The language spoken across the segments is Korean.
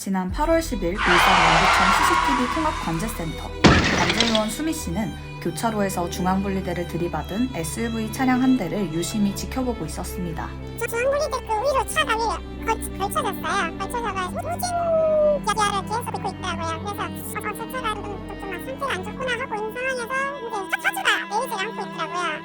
지난 8월 10일 울산 연구청 CCTV 통합관제센터 관제요원 수미 씨는 교차로에서 중앙분리대를 들이받은 SUV 차량 한 대를 유심히 지켜보고 있었습니다. 중앙분리대 그 위로 차가 걸, 걸쳐졌어요. 걸쳐져가 후진 기아를 계속 입고 있더라고요. 그래서 어, 어, 저 차가 좀, 좀, 좀 상태가 안 좋구나 하고 있는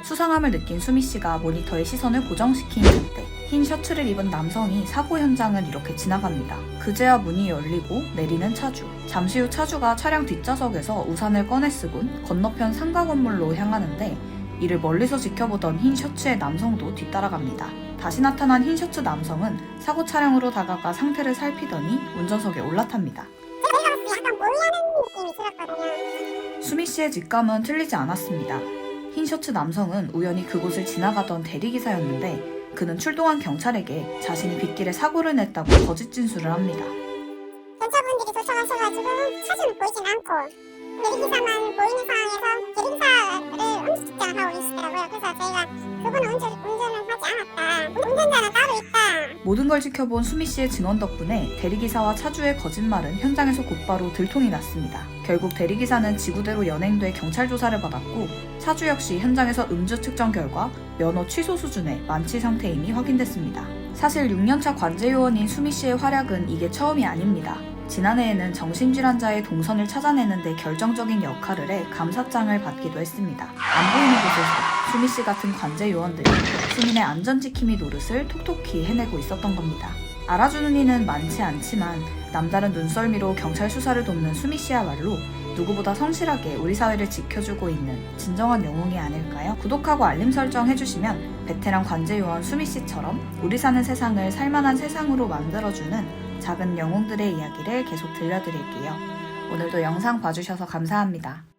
수상함을 느낀 수미 씨가 모니터에 시선을 고정시킨 그때 흰 셔츠를 입은 남성이 사고 현장을 이렇게 지나갑니다. 그제야 문이 열리고 내리는 차주. 잠시 후 차주가 차량 뒷좌석에서 우산을 꺼내 쓰곤 건너편 상가 건물로 향하는데 이를 멀리서 지켜보던 흰 셔츠의 남성도 뒤따라갑니다. 다시 나타난 흰 셔츠 남성은 사고 차량으로 다가가 상태를 살피더니 운전석에 올라탑니다. 제가 약간 몰라는 느낌이 들었거든요. 수미 씨의 직감은 틀리지 않았습니다. 흰 셔츠 남성은 우연히 그곳을 지나가던 대리기사였는데 그는 출동한 경찰에게 자신이 빗길에 사고를 냈다고 거짓 진술을 합니다. 경찰분들이 도착하셔가지고 차주는 보이진 않고 대리기사만 보이는 상황에서 대리기사를 측정을 하고 계시더라고요. 그래서 저희가 그분은 운전, 운전을 하지 않았다. 운전자는 따로 있다. 모든 걸 지켜본 수미 씨의 증언 덕분에 대리기사와 차주의 거짓말은 현장에서 곧바로 들통이 났습니다. 결국 대리기사는 지구대로 연행돼 경찰 조사를 받았고 차주 역시 현장에서 음주 측정 결과 면허 취소 수준의 만취 상태임이 확인됐습니다. 사실 6년차 관제요원인 수미 씨의 활약은 이게 처음이 아닙니다. 지난해에는 정신질환자의 동선을 찾아내는 데 결정적인 역할을 해 감사장을 받기도 했습니다. 안 보이는 곳에서 수미 씨 같은 관제 요원들이 시민의 안전 지킴이 노릇을 톡톡히 해내고 있었던 겁니다. 알아주는 이는 많지 않지만 남다른 눈썰미로 경찰 수사를 돕는 수미 씨야말로 누구보다 성실하게 우리 사회를 지켜주고 있는 진정한 영웅이 아닐까요? 구독하고 알림 설정 해주시면 베테랑 관제 요원 수미 씨처럼 우리 사는 세상을 살만한 세상으로 만들어주는 작은 영웅들의 이야기를 계속 들려드릴게요. 오늘도 영상 봐주셔서 감사합니다.